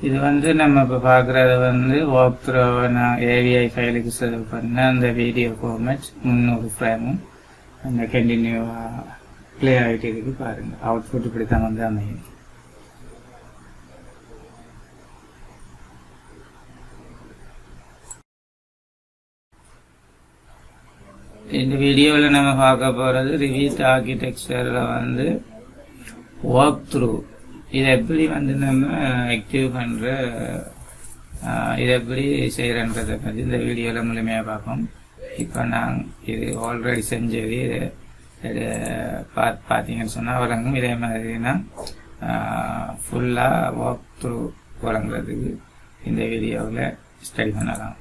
இது வந்து நம்ம இப்போ பார்க்குறது வந்து வாக் த்ரூ நான் ஏவிஐ ஃபைலுக்கு சேவ் பண்ண அந்த வீடியோ ஃபார்மேட் முந்நூறு ஃப்ரேமும் அந்த கண்டினியூவாக ப்ளே ஆகிட்டு இருக்கு பாருங்கள் அவுட்புட் இப்படி தான் வந்து அமையும். இந்த வீடியோவில் நம்ம பார்க்க போகிறது ரிவீட் ஆர்கிடெக்சரில் வந்து ஒர்க் த்ரூ இதை எப்படி வந்து நம்ம ஆக்டிவ் பண்ணுற இதை எப்படி செய்கிறன்றதை பற்றி இந்த வீடியோவில் முழுமையாக பார்ப்போம். இப்போ நான் இது ஆல்ரெடி செஞ்சது இது இது பார்த்தீங்கன்னு சொன்னால் வழங்கும். இதே மாதிரினா ஃபுல்லாக வாக் த்ரூ வழங்குறதுக்கு இந்த வீடியோவில் ஸ்டடி பண்ணலாம்.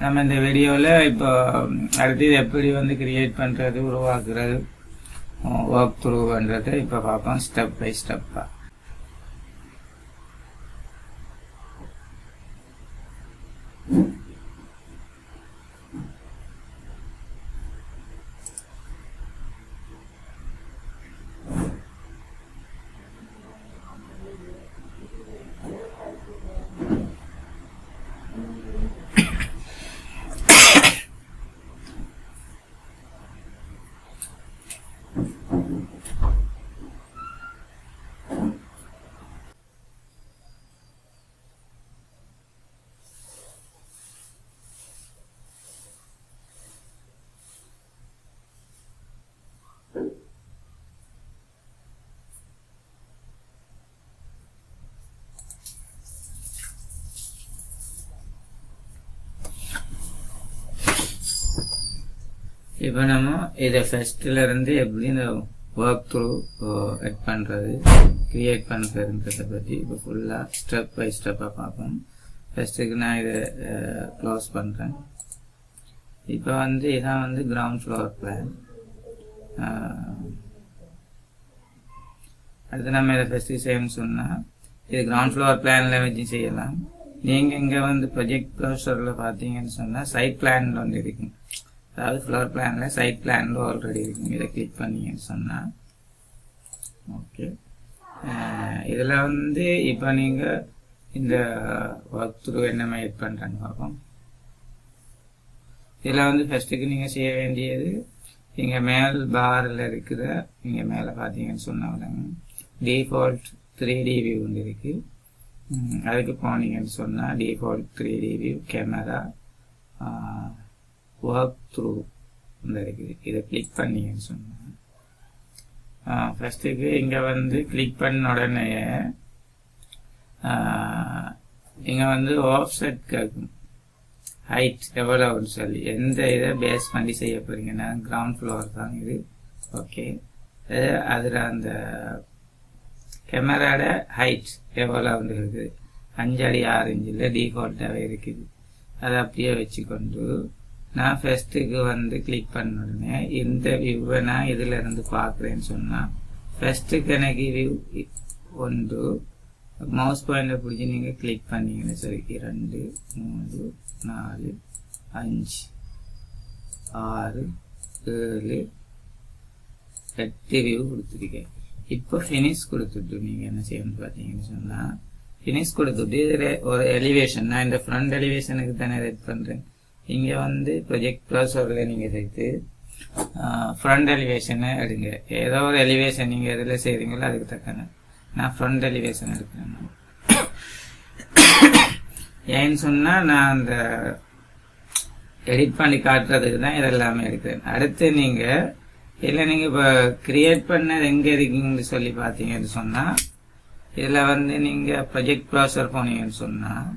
நம்ம இந்த வீடியோவில் இப்போ அடுத்து இது எப்படி வந்து கிரியேட் பண்ணுறது உருவாக்குறது ஒர்க் த்ரூ பண்ணுறதை இப்போ பார்ப்போம் ஸ்டெப் பை ஸ்டெப்பாக இப்போ நம்ம இதை ஃபஸ்ட்டிலருந்து எப்படி இந்த ஒர்க் த்ரூ எட் பண்ணுறது க்ரியேட் பண்ணுறதுன்றதை பற்றி இப்போ ஃபுல்லாக ஸ்டெப் பை ஸ்டெப்பாக பார்ப்போம். ஃபஸ்ட்டுக்கு நான் இதை க்ளோஸ் பண்ணுறேன் இப்போ வந்து இதான் வந்து கிரவுண்ட் ஃப்ளோர் பிளான் அடுத்து நம்ம இதை ஃபஸ்ட்டு செய்யணும்னு சொன்னால் இது கிரவுண்ட் ஃப்ளோர் பிளானில் வச்சு செய்யலாம். நீங்கள் இங்கே வந்து ப்ரொஜெக்ட் ப்ரௌசரில் பார்த்தீங்கன்னு சொன்னால் சைட் பிளான் வந்து இருக்கும் அதாவது ஃப்ளவர் பிளானில் சைட் பிளானில் ஆல்ரெடி இருக்கும் இதை கிளிக் பண்ணீங்கன்னு சொன்னால் ஓகே இதில் வந்து இப்போ நீங்கள் இந்த ஒர்க் த்ரூ என்ன மேட் பண்ணுறேன்னு பார்ப்போம். இதில் வந்து ஃபஸ்ட்டுக்கு நீங்கள் செய்ய வேண்டியது இங்கே மேல் பாரில் இருக்கிற இங்கே மேலே பார்த்தீங்கன்னு சொன்னாங்க டிஃபால்ட் த்ரீ டி வியூ ஒன்று இருக்குது அதுக்கு போனீங்கன்னு சொன்னால் default three D view camera work through இந்த இருக்குது இதை கிளிக் பண்ணீங்கன்னு சொன்னால் ஃபஸ்ட்டுக்கு இங்கே வந்து கிளிக் பண்ண உடனே இங்கே வந்து ஆஃப்செட் கேட்கும் ஹைட் எவ்வளோன்னு சொல்லி. எந்த இதை பேஸ் பண்ணி செய்ய போகிறீங்கன்னா கிரவுண்ட் ஃப்ளோர் தான் இது. ஓகே அதில் அந்த கேமராட ஹைட் எவ்வளோன்னு இருக்குது. அஞ்சு அடி ஆறு இன்ச்சில் டிஃபால்ட்டாகவே இருக்குது. அதை அப்படியே வச்சுக்கொண்டு நான் ஃபஸ்ட்டுக்கு வந்து கிளிக் பண்ண உடனே இந்த வியூவை நான் இதில் இருந்து பார்க்குறேன்னு சொன்னால் ஃபஸ்ட்டுக்கு எனக்கு வியூ ஒன்று மவுஸ் பாயிண்டை பிடிச்சி நீங்கள் கிளிக் பண்ணீங்கன்னு சொல்லி ரெண்டு மூணு நாலு அஞ்சு ஆறு ஏழு எட்டு வியூ கொடுத்துருக்கேன். இப்போ ஃபினிஷ் கொடுத்துட்டு நீங்கள் என்ன செய்யணும்னு பார்த்தீங்கன்னு சொன்னால் ஃபினிஷ் கொடுத்துட்டு இதில் ஒரு எலிவேஷன் நான் இந்த ஃப்ரண்ட் எலிவேஷனுக்கு தானே ரெட் பண்ணுறேன் இங்கே வந்து ப்ரொஜெக்ட் ப்ரௌசரில் நீங்கள் சேர்த்து ஃப்ரண்ட் எலிவேஷனை எடுங்க. ஏதோ ஒரு எலிவேஷன் நீங்கள் எதில் செய்கிறீங்களோ அதுக்கு தக்கன. நான் ஃப்ரண்ட் எலிவேஷன் எடுக்கிறேன். ஏன்னு சொன்னால் நான் அந்த எடிட் பண்ணி காட்டுறதுக்கு தான் இதெல்லாமே எடுக்கிறேன். அடுத்து நீங்கள் இல்லை நீங்கள் இப்போ கிரியேட் பண்ணது எங்கே இருக்கீங்கன்னு சொல்லி பார்த்தீங்கன்னு சொன்னால் இதில் வந்து நீங்கள் ப்ரொஜெக்ட் ப்ரௌசர் போனீங்கன்னு சொன்னால்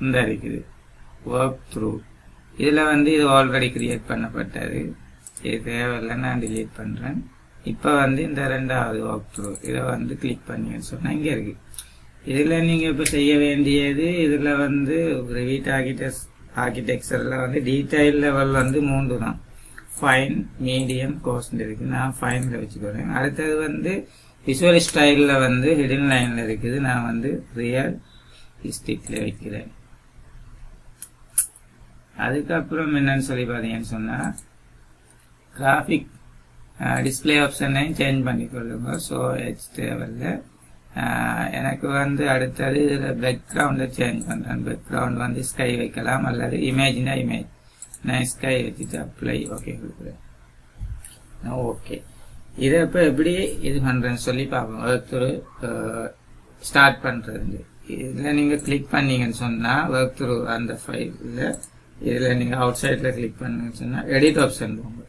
இந்த இருக்குது. ஒர்க் த்ரூ இதில் வந்து இது ஆல்ரெடி கிரியேட் பண்ணப்பட்டது. இது தேவையில்லை நான் டிலீட் பண்ணுறேன் இப்போ வந்து இந்த ரெண்டாவது ஒர்க் த்ரூ இதை வந்து கிளிக் பண்ணின்னு சொன்னால் இங்கே இருக்குது இதில் நீங்கள் இப்போ செய்ய வேண்டியது இதில் வந்து ரிவீட் ஆர்கிடெக்ட் ஆர்கிடெக்சரில் வந்து டீட்டெயில் லெவல் வந்து மூன்று தான். ஃபைன் மீடியம் கோஸ்ட் இருக்குது நான் ஃபைனில் வச்சுக்கிறேன். அடுத்தது வந்து விசுவல் ஸ்டைலில் வந்து ஹிடன் லைனில் இருக்குது. நான் வந்து ரியல் ஸ்டிக்கில் வைக்கிறேன். அதுக்கப்புறம் என்னன்னு சொல்லி பார்த்தீங்கன்னு சொன்னால் கிராஃபிக் டிஸ்பிளே ஆப்ஷனையும் சேஞ்ச் பண்ணி கொள்ளுங்க ஸோ ஹெச் தேவையில்ல எனக்கு வந்து அடுத்தது இதில் பேக்ரவுண்டை சேஞ்ச் பண்ணுறேன் பேக்ரவுண்ட் வந்து ஸ்கை வைக்கலாம் அல்லது இமேஜ்னா இமேஜ் நான் ஸ்கை வச்சுட்டு அப்ளை ஓகே கொடுக்குறேன். ஓகே இதை இப்போ எப்படி இது பண்ணுறேன்னு சொல்லி பார்ப்போம். ஒருத்தர் ஸ்டார்ட் பண்ணுறது இதில் நீங்கள் கிளிக் பண்ணீங்கன்னு சொன்னால் ஒர்க் த்ரூ அந்த ஃபைலில் இதில் நீங்கள் அவுட் சைடில் கிளிக் பண்ணுங்க சொன்னால் எடிட் ஆப்ஷன் போங்க.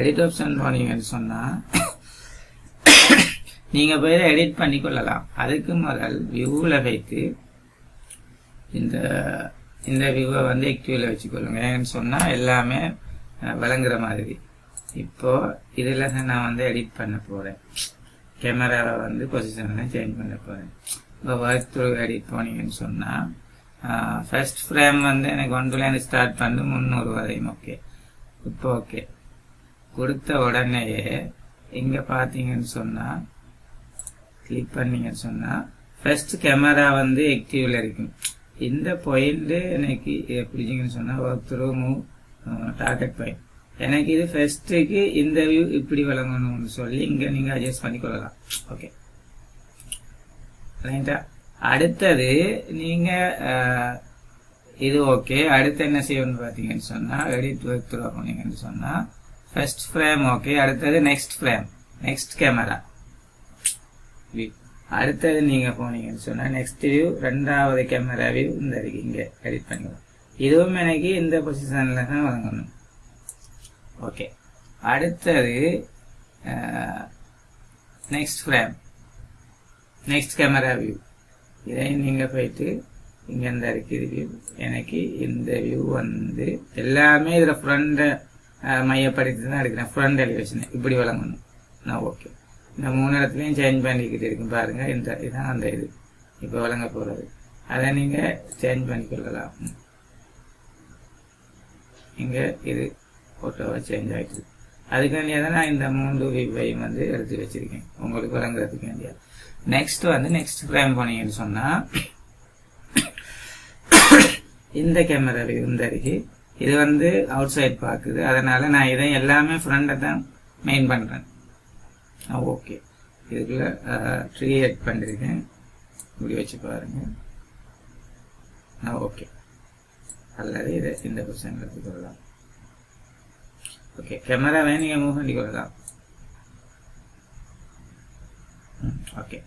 எடிட் ஆப்ஷன் போனீங்கன்னு சொன்னால் நீங்கள் போய் எடிட் பண்ணி கொள்ளலாம் அதுக்கு முதல் வியூவில் வைத்து இந்த இந்த வியூவை வந்து ஆக்டிவில் வச்சுக்கொள்ளுங்க. ஏன்னு சொன்னால் எல்லாமே விளங்குற மாதிரி. இப்போ இதில் நான் வந்து எடிட் பண்ண போகிறேன் கேமராவை வந்து பொசிஷனில் சேஞ்ச் பண்ண போகிறேன் இப்போ ஒர்க் த்ரூ எடிட் போனீங்கன்னு சொன்னால் ஃபர்ஸ்ட் ஃப்ரேம் வந்து எனக்கு ஒன்றுலேருந்து ஸ்டார்ட் பண்ணி முந்நூறு வரையும் ஓகே இப்போ ஓகே கொடுத்த உடனேயே இங்கே பார்த்தீங்கன்னு சொன்னால் கிளிக் பண்ணீங்கன்னு சொன்னால் ஃபர்ஸ்ட் கேமரா வந்து ஆக்டிவில் இருக்கும் இந்த பாயிண்ட்டு எனக்கு பிடிச்சிங்கன்னு சொன்னால் work through move target point எனக்கு இது ஃபர்ஸ்ட்டுக்கு இந்த வியூ இப்படி வழங்கணும்னு சொல்லி இங்கே நீங்கள் அட்ஜஸ்ட் பண்ணிக்கொள்ளலாம் ஓகே ரைட்டா அடுத்தது நீங்கள் இது ஓகே. அடுத்து என்ன செய்யணும்னு பார்த்தீங்கன்னு சொன்னால் எடிட் ஒர்க் த்ரோ பண்ணீங்கன்னு சொன்னால் ஃபர்ஸ்ட் ஃப்ரேம் ஓகே. அடுத்தது நெக்ஸ்ட் ஃப்ரேம் நெக்ஸ்ட் கேமரா அடுத்தது நீங்கள் போனீங்கன்னு சொன்னால் நெக்ஸ்ட் வியூ ரெண்டாவது கேமரா வியூ இந்த இருக்கு இங்கே எடிட் பண்ணிக்கலாம் இதுவும் எனக்கு இந்த பொசிஷனில் தான் வழங்கணும். ஓகே. அடுத்தது next frame next camera view இதையும் நீங்கள் போயிட்டு இங்கே இந்த இருக்குது வியூ எனக்கு இந்த வியூ வந்து எல்லாமே இதில் ஃப்ரண்ட்டை மையப்படுத்தி தான் எடுக்கிறேன். ஃப்ரண்ட் எலிவேஷன் இப்படி வழங்கணும். நான் ஓகே இந்த மூணு இடத்துலையும் சேஞ்ச் பண்ணிக்கிட்டு இருக்கும் பாருங்கள் இந்த இதுதான் அந்த இது. இப்போ வழங்க போகிறது அதை நீங்கள் சேஞ்ச் பண்ணிக்கொள்ளலாம் இங்கே இது ஃபோட்டோவை சேஞ்ச் ஆகிட்டு அதுக்கு தான் நான் இந்த மூன்று வியூவையும் வந்து எடுத்து வச்சிருக்கேன். உங்களுக்கு வழங்குறதுக்கு வேண்டியது. நெக்ஸ்ட் வந்து நெக்ஸ்ட் ஃப்ரேம் போனீங்கன்னு சொன்னால் இந்த கேமரா இந்த இருக்கு. இது வந்து அவுட் சைட் பார்க்குது அதனால நான் இதை எல்லாமே ஃப்ரண்டை தான் மெயின் பண்ணுறேன் ஓகே இதுக்குள்ள ட்ரீ எட் பண்ணியிருக்கேன் இப்படி வச்சு பாருங்க. ஓகே அல்லது இதை இந்த கொஸ்டின் எடுத்துக்கொள்ளலாம் ஓகே கேமராவே நீங்கள் மூவ் பண்ணிக்கொள்ளலாம். ஓகே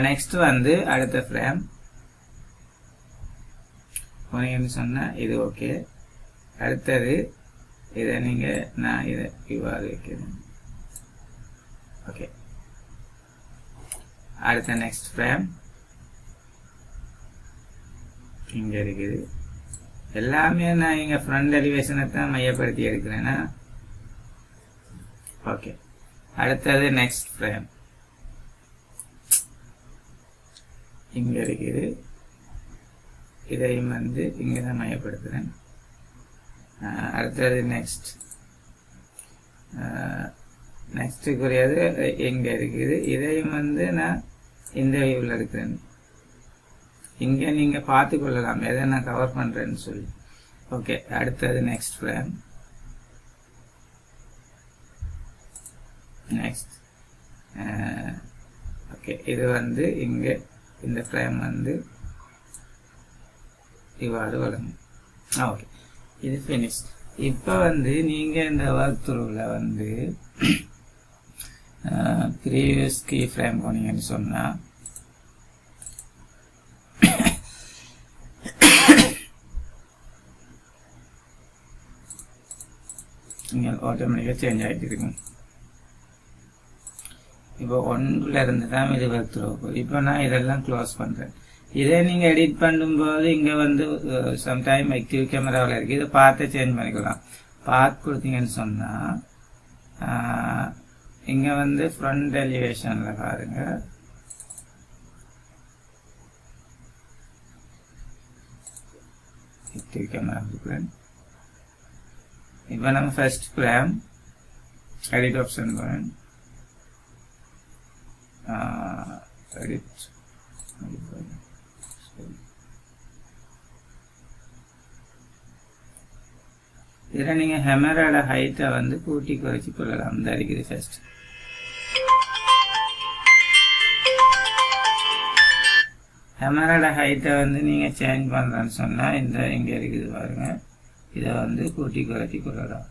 நெக்ஸ்ட் uh, வந்து அடுத்த ஃப்ரேம் போனீங்கன்னு சொன்னால் இது ஓகே அடுத்தது இதை நீங்கள் நான் இதை இவ்வாறு வைக்கிறேன். ஓகே அடுத்த நெக்ஸ்ட் ஃப்ரேம் இங்கே இருக்குது. எல்லாமே நான் இங்கே ஃப்ரண்ட் எலிவேஷனை தான் மையப்படுத்தி எடுக்கிறேன்னா ஓகே அடுத்தது நெக்ஸ்ட் ஃப்ரேம் இங்கே இருக்குது. இதையும் வந்து இங்கே தான் மையப்படுத்துகிறேன் அடுத்தது நெக்ஸ்ட் நெக்ஸ்ட்டுக்குரியது எங்கே இருக்குது. இதையும் வந்து நான் இந்த வியூவில் இருக்கிறேன் இங்கே நீங்கள் பார்த்து கொள்ளலாம். எதை நான் கவர் பண்ணுறேன்னு சொல்லி. ஓகே அடுத்தது நெக்ஸ்ட் ஃப்ரேம் நெக்ஸ்ட் ஓகே இது வந்து இங்கே இந்த ஃப்ரேம் வந்து இவ்வாறு வழங்கும். ஓகே இது ஃபினிஷ் இப்போ வந்து நீங்கள் இந்த ஒர்க் த்ரூவில் வந்து ப்ரீவியஸ் கீ ஃப்ரேம் போனீங்கன்னு சொன்னால் நீங்கள் ஆட்டோமேட்டிக்காக சேஞ்ச் ஆகிட்டு இருக்கும். இப்போ ஒன்றில் இருந்து தான் இது ஒர்க் த்ரூ இப்போ நான் இதெல்லாம் க்ளோஸ் பண்ணுறேன் இதே நீங்கள் எடிட் பண்ணும்போது இங்கே வந்து சம்டைம் ஆக்டிவ் கேமராவில் இருக்குது இதை பார்த்து சேஞ்ச் பண்ணிக்கலாம். பார்த்து கொடுத்தீங்கன்னு சொன்னால் இங்கே வந்து ஃப்ரண்ட் எலிவேஷனில் பாருங்க. கேமரா இப்போ நம்ம ஃபர்ஸ்ட் ப்ராம் எடிட் ஆப்ஷன் போகிறேன் எடிட் இதில் நீங்கள் ஹெமரோட ஹைட்டை வந்து கூட்டி குறைச்சி கொள்ளலாம். இந்த இருக்குது ஃபர்ஸ்ட் ஹெமரோட ஹைட்டை வந்து நீங்கள் சேஞ்ச் பண்ணுறேன்னு சொன்னால் இந்த இங்கே இருக்குது பாருங்க. இதை வந்து கூட்டி குறைச்சி கொள்ளலாம்.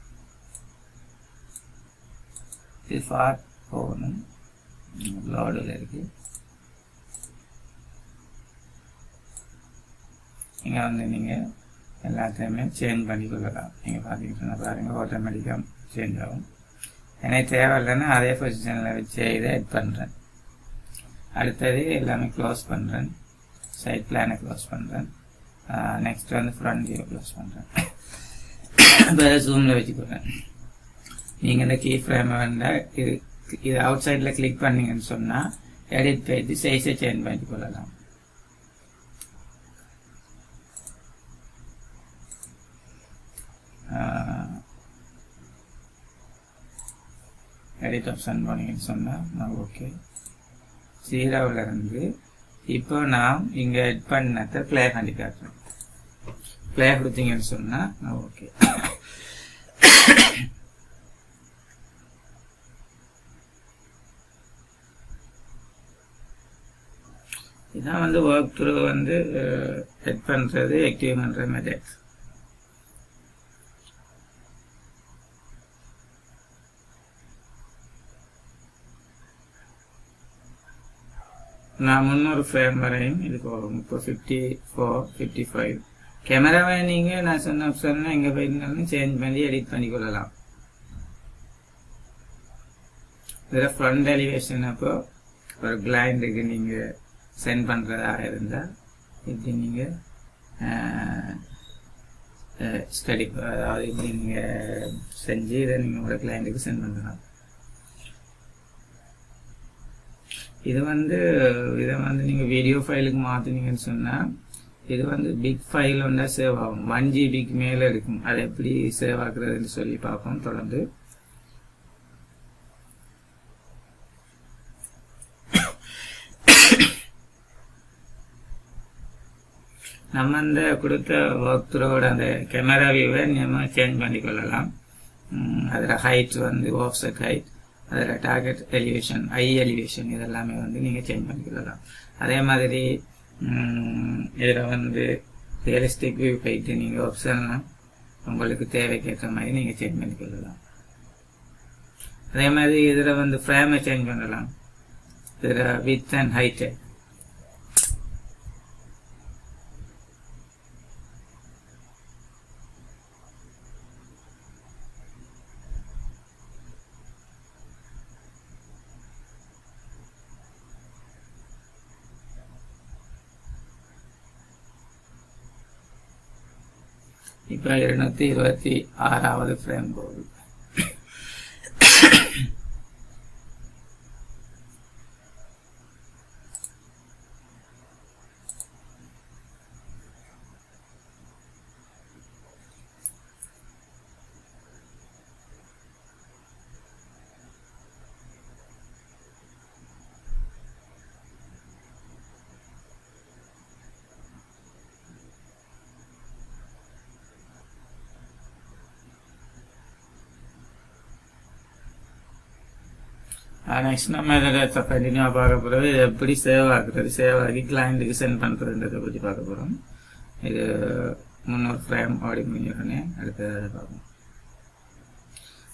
இது ஃபார் போகணும். லோடில் இருக்கு. இங்கே வந்து நீங்கள் எல்லாத்தையுமே சேஞ்ச் பண்ணி கொள்ளலாம். நீங்கள் பார்த்தீங்கன்னா பாருங்கள் ஆட்டோமேட்டிக்காக சேஞ்ச் ஆகும். எனக்கு தேவையில்லைன்னா அதே பொசிஷனில் வச்சு இதை எட் பண்ணுறேன் அடுத்தது எல்லாமே க்ளோஸ் பண்ணுறேன் சைட் பிளானை க்ளோஸ் பண்ணுறேன் நெக்ஸ்ட் வந்து ஃப்ரண்ட் வியூ க்ளோஸ் பண்ணுறேன் இப்போ ஜூமில் வச்சுக்கிறேன் நீங்கள் இந்த கீ ஃப்ரேமை வந்தால் இது இது அவுட் சைடில் கிளிக் பண்ணீங்கன்னு சொன்னால் எடிட் பேஜ் சைஸை சேஞ்ச் பண்ணி கொள்ளலாம். எடிட் ஆப்ஷன் போனீங்கன்னு சொன்னால் நான் ஓகே ஜீரோவில் இருந்து இப்போ நான் இங்கே எட் பண்ணத்தை ப்ளே பண்ணி காட்டுறேன். ப்ளே கொடுத்தீங்கன்னு சொன்னால் நான் ஓகே இதான் வந்து ஒர்க் த்ரூ வந்து செட் பண்ணுறது ஆக்டிவ் பண்ணுற மெத்தட்ஸ் நான் முந்நூறு ஃப்ரேம் வரையும் இதுக்கு வரும். இப்போ ஃபிஃப்டி ஃபோர் ஃபிஃப்டி ஃபைவ் கேமராவை நீங்கள் நான் சொன்ன ஆப்ஷனில் எங்கே போயிருந்தாலும் சேஞ்ச் பண்ணி எடிட் பண்ணி கொள்ளலாம். இதில் ஃப்ரண்ட் எலிவேஷன் அப்போ ஒரு கிளைண்டுக்கு நீங்கள் சென்ட் பண்ணுறதாக இருந்தால் இப்படி நீங்கள் ஸ்டடி அதாவது இப்படி நீங்கள் செஞ்சு இதை நீங்கள் உங்களோட கிளைண்ட்டுக்கு சென்ட் பண்ணலாம். இது வந்து இதை வந்து நீங்கள் வீடியோ ஃபைலுக்கு மாற்றினீங்கன்னு சொன்னால் இது வந்து பிக் ஃபைல் ஒன்றா சேவ் ஆகும். ஒன் ஜிபிக்கு மேலே இருக்கும். அதை எப்படி சேவ் ஆகுறதுன்னு சொல்லி பார்ப்போம் தொடர்ந்து. நம்ம அந்த கொடுத்த ஒர்க் த்ரோட அந்த கேமரா வியூவை நம்ம சேஞ்ச் பண்ணி கொள்ளலாம் அதில் ஹைட் வந்து ஆஃப்செட் ஹைட் அதில் டார்கெட் எலிவேஷன் ஐ எலிவேஷன் இதெல்லாமே வந்து நீங்கள் சேஞ்ச் பண்ணிக்கலாம் அதே மாதிரி இதில் வந்து ரியலிஸ்டிக் வியூ போயிட்டு நீங்கள் ஆப்ஷன்லாம் உங்களுக்கு தேவைக்கேற்ற மாதிரி நீங்கள் சேஞ்ச் பண்ணிக்கொள்ளலாம் அதே மாதிரி இதில் வந்து ஃப்ரேமை சேஞ்ச் பண்ணலாம். இதில் வித் அண்ட் ஹைட்டு இப்போ இருநூத்தி இருபத்தி ஆறாவது ஃப்ரேம் போகுது நெக்ஸ்ட் நம்ம இதில் கண்டினியூவாக பார்க்க போகிறது எப்படி சேவ் ஆகுறது சேவ் ஆகி கிளைண்ட்டுக்கு சென்ட் பண்ணுறதுன்றதை பற்றி பார்க்க போகிறோம் இது முந்நூறு ஃப்ரேம் ஆடி முடிஞ்சோடனே அடுத்ததை பார்ப்போம்.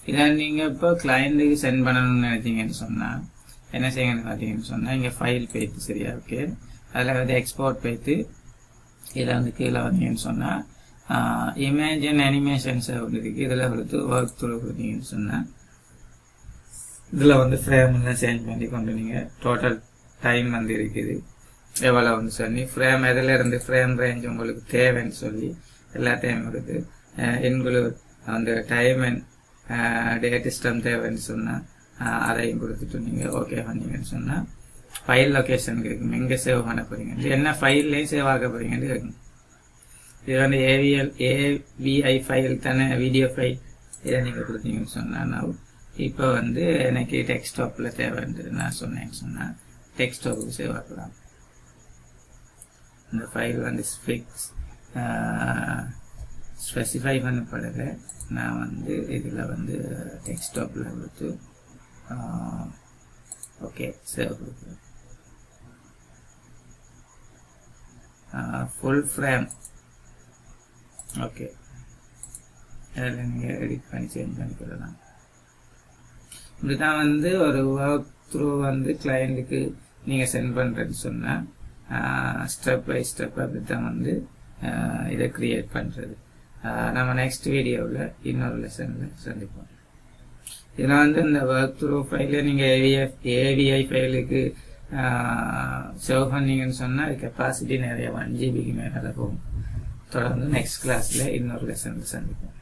இதை நீங்கள் இப்போ கிளைண்ட்டுக்கு சென்ட் பண்ணணும்னு நினைச்சிங்கன்னு சொன்னால் என்ன செய்யணும்னு பார்த்தீங்கன்னு சொன்னால் இங்கே ஃபைல் போய்த்து சரியா இருக்குது அதில் வந்து எக்ஸ்போர்ட் போய்த்து இதில் வந்து கீழே வந்தீங்கன்னு சொன்னால் இமேஜ் அண்ட் அனிமேஷன்ஸ் ஒன்று இருக்குது இதில் கொடுத்து ஒர்க் த்ரூ கொடுத்தீங்கன்னு சொன்னால் இதில் வந்து ஃப்ரேம் எல்லாம் சேஞ்ச் பண்ணி கொண்டு நீங்கள் டோட்டல் டைம் வந்து இருக்குது. எவ்வளோ வந்து சொல்லி ஃப்ரேம் எதில் இருந்து ஃப்ரேம் ரேஞ்ச் உங்களுக்கு தேவைன்னு சொல்லி எல்லாத்தையும் கொடுத்து உங்களுக்கு அந்த டைம் அண்ட் டேட் சிஸ்டம் தேவைன்னு சொன்னால் அதையும் கொடுத்துட்டு நீங்கள் ஓகே பண்ணீங்கன்னு சொன்னால் ஃபைல் லொக்கேஷன் கேட்கும் எங்கே சேவ் பண்ண போறீங்க? என்ன ஃபைல்லையும் சேவ் ஆக போறீங்கன்னு கேட்கும் இது வந்து ஏவிஎல் ஏவிஐ ஃபைல் தானே வீடியோ ஃபைல் இதை நீங்கள் கொடுத்தீங்கன்னு சொன்னால் இப்போ வந்து எனக்கு டெக்ஸ்டாப்பில் தேவைன்றது நான் சொன்னேன்னு சொன்னால் டெக்ஸ்டாப்புக்கு சேவ் ஆக்கலாம் இந்த ஃபைல் வந்து ஃபிக்ஸ் ஸ்பெசிஃபை பண்ணப்படுது. நான் வந்து இதில் வந்து டெக்ஸ்டாப்பில் கொடுத்து ஓகே சேவ் கொடுக்குறேன். ஃபுல் ஃப்ரேம் ஓகே அதில் நீங்கள் எடிட் பண்ணி சேஞ்ச் பண்ணிக்கிறதான் இப்படி தான் வந்து ஒரு ஒர்க் த்ரூ வந்து கிளையண்ட்டுக்கு நீங்கள் சென்ட் பண்ணுறேன்னு சொன்னால் ஸ்டெப் பை ஸ்டெப் அப்படி தான் வந்து இதை க்ரியேட் பண்ணுறது நம்ம நெக்ஸ்ட் வீடியோவில் இன்னொரு லெசனில் சந்திப்போம். இதில் வந்து இந்த ஒர்க் த்ரூ ஃபைலில் நீங்கள் ஏவிஎஃப் ஏவிஐ ஃபைலுக்கு சேவ் பண்ணீங்கன்னு சொன்னால் கெப்பாசிட்டி நிறைய ஒன் ஜிபிக்கு மேலே போகும். தொடர்ந்து நெக்ஸ்ட் கிளாஸில் இன்னொரு லெசனில் சந்திப்போம்.